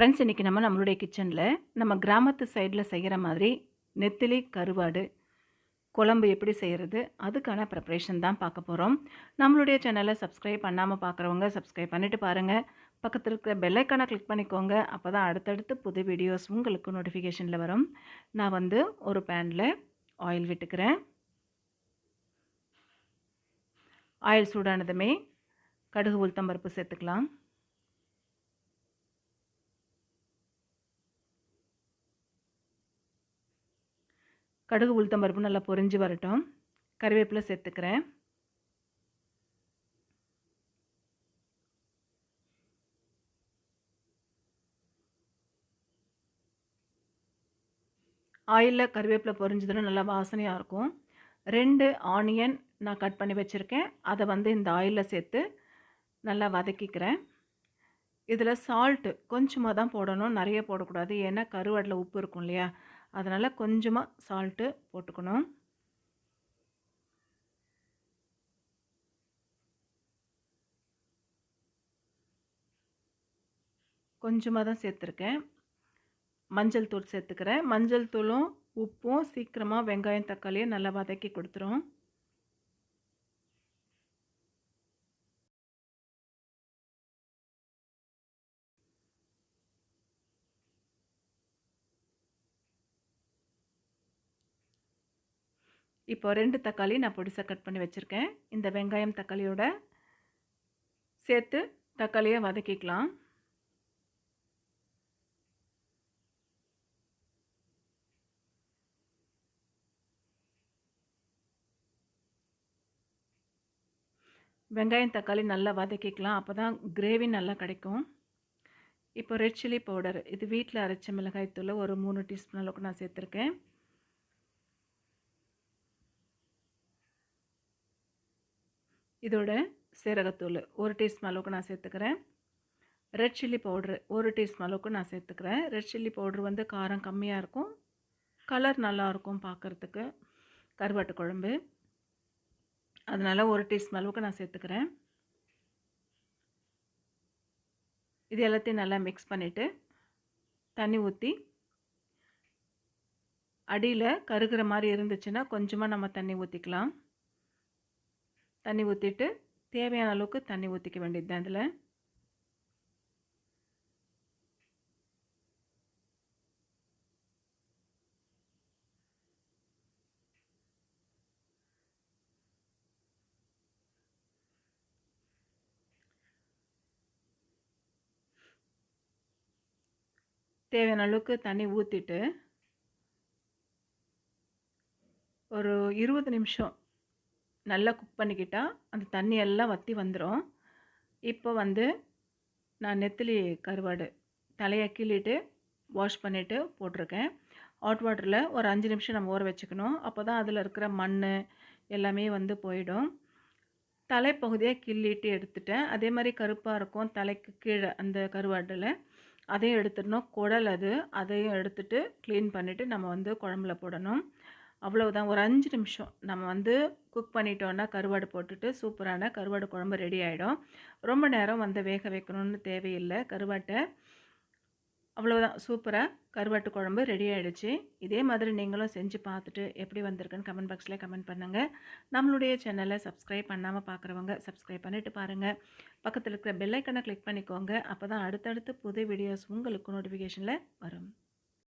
Friends இன்றைக்கி நம்ம நம்மளுடைய கிச்சனில் நம்ம கிராமத்து சைடில் செய்கிற மாதிரி நெத்திலி கருவாடு குழம்பு எப்படி செய்கிறது அதுக்கான ப்ரிப்ரேஷன் தான் பார்க்க போகிறோம் நம்மளுடைய சேனலை சப்ஸ்கிரைப் பண்ணாமல் பார்க்குறவங்க சப்ஸ்கிரைப் பண்ணிவிட்டு பாருங்கள் பக்கத்தில் இருக்கிற பெல்லைக்கானை கிளிக் பண்ணிக்கோங்க. அப்போ தான் அடுத்தடுத்து புது வீடியோஸ் உங்களுக்கு நோட்டிஃபிகேஷனில் வரும். நான் வந்து ஒரு பேனில் ஆயில் விட்டுக்கிறேன். ஆயில் சூடானதுமே கடுகு உளுத்தம்பருப்பு சேர்த்துக்கலாம். கடுகு உளுத்தம் பருப்பு நல்லா பொரிஞ்சு வரட்டும். கருவேப்பிலை சேர்த்துக்கிறேன். ஆயிலில் கருவேப்பிலை பொரிஞ்சதுன்னா நல்லா வாசனையாக இருக்கும். ரெண்டு ஆனியன் நான் கட் பண்ணி வச்சுருக்கேன். அதை வந்து இந்த ஆயிலில் சேர்த்து நல்லா வதக்கிக்கிறேன். இதில் சால்ட்டு கொஞ்சமாக தான் போடணும். நிறைய போடக்கூடாது. ஏன்னா கருவாடில் உப்பு இருக்கும் இல்லையா? அதனால் கொஞ்சமாக சால்ட்டு போட்டுக்கணும். கொஞ்சமாக தான் சேர்த்துருக்கேன். மஞ்சள் தூள் சேர்த்துக்கிறேன். மஞ்சள் தூளும் உப்பும் சீக்கிரமாக வெங்காயம் தக்காளியும் நல்லா வதக்கி கொடுத்துரும். இப்போ ரெண்டு தக்காளி நான் பொடிசாக கட் பண்ணி வச்சுருக்கேன். இந்த வெங்காயம் தக்காளியோட சேர்த்து தக்காளியை வதக்கிக்கலாம். வெங்காயம் தக்காளி நல்லா வதக்கிக்கலாம். அப்போ தான் கிரேவி நல்லா கிடைக்கும். இப்போ ரெட் சில்லி பவுடர் இது வீட்டில் அரைச்ச மிளகாய்த்தூள் ஒரு மூணு டீஸ்பூன் அளவுக்கு நான் சேர்த்துருக்கேன். இதோட சீரகத்தூள் ஒரு டீஸ்பூன் அளவுக்கு நான் சேர்த்துக்கிறேன். ரெட் சில்லி பவுட்ரு ஒரு டீஸ்பூன் அளவுக்கு நான் சேர்த்துக்கிறேன். ரெட் சில்லி பவுட்ரு வந்து காரம் கம்மியாக இருக்கும். கலர் நல்லாயிருக்கும் பார்க்குறதுக்கு கருவாட்டு குழம்பு. அதனால் ஒரு டீஸ்பூன் அளவுக்கு நான் சேர்த்துக்கிறேன். இது எல்லாத்தையும் நல்லா மிக்ஸ் பண்ணிவிட்டு தண்ணி ஊற்றி அடியில் கருகிற மாதிரி இருந்துச்சுன்னா கொஞ்சமாக நம்ம தண்ணி ஊற்றிக்கலாம் தண்ணி ஊற்றிட்டு தேவையான அளவுக்கு தண்ணி ஊற்றிக்க வேண்டியது தான் இதில். தேவையான அளவுக்கு தண்ணி ஊற்றிட்டு ஒரு இருபது நிமிஷம் நல்லா குக் பண்ணிக்கிட்டால் அந்த தண்ணி எல்லாம் வற்றி வந்துடும் இப்போ வந்து நான் நெத்திலி கருவாடு தலையை கிள்ளிட்டு வாஷ் பண்ணிவிட்டு போட்டிருக்கேன். ஹாட் வாட்டரில் ஒரு அஞ்சு நிமிஷம் நம்ம ஊற வச்சுக்கணும். அப்போ தான் அதில் இருக்கிற மண் எல்லாமே வந்து போயிடும். தலைப்பகுதியாக கிள்ளிட்டு எடுத்துட்டேன். அதே மாதிரி கருப்பாக இருக்கும் தலைக்கு கீழே அந்த கருவாட்டில் அதையும் எடுத்துடணும். குடல் அது. அதையும் எடுத்துட்டு க்ளீன் பண்ணிவிட்டு நம்ம வந்து குழம்புல போடணும். அவ்வளவுதான். ஒரு அஞ்சு நிமிஷம். நம்ம வந்து குக் பண்ணிட்டோன்னா கருவாடு போட்டுட்டு சூப்பரான கருவாடு குழம்பு ரெடி ஆகிடும் ரொம்ப நேரம் வந்து வேக வைக்கணும்னு தேவையில்லை. கருவாட்டை அவ்வளோதான் சூப்பராக கருவாட்டு குழம்பு ரெடி ஆகிடுச்சு இதே மாதிரி நீங்களும் செஞ்சு பார்த்துட்டு எப்படி வந்திருக்குன்னு கமெண்ட் பாக்ஸில் கமெண்ட் பண்ணுங்கள் நம்மளுடைய சேனலை சப்ஸ்கிரைப் பண்ணாமல் பார்க்குறவங்க சப்ஸ்கிரைப் பண்ணிவிட்டு பாருங்கள் பக்கத்தில் இருக்கிற பெல்லைக்கனை கிளிக் பண்ணிக்கோங்க. அப்போ தான் அடுத்தடுத்து புது வீடியோஸ் உங்களுக்கு நோட்டிஃபிகேஷனில் வரும்.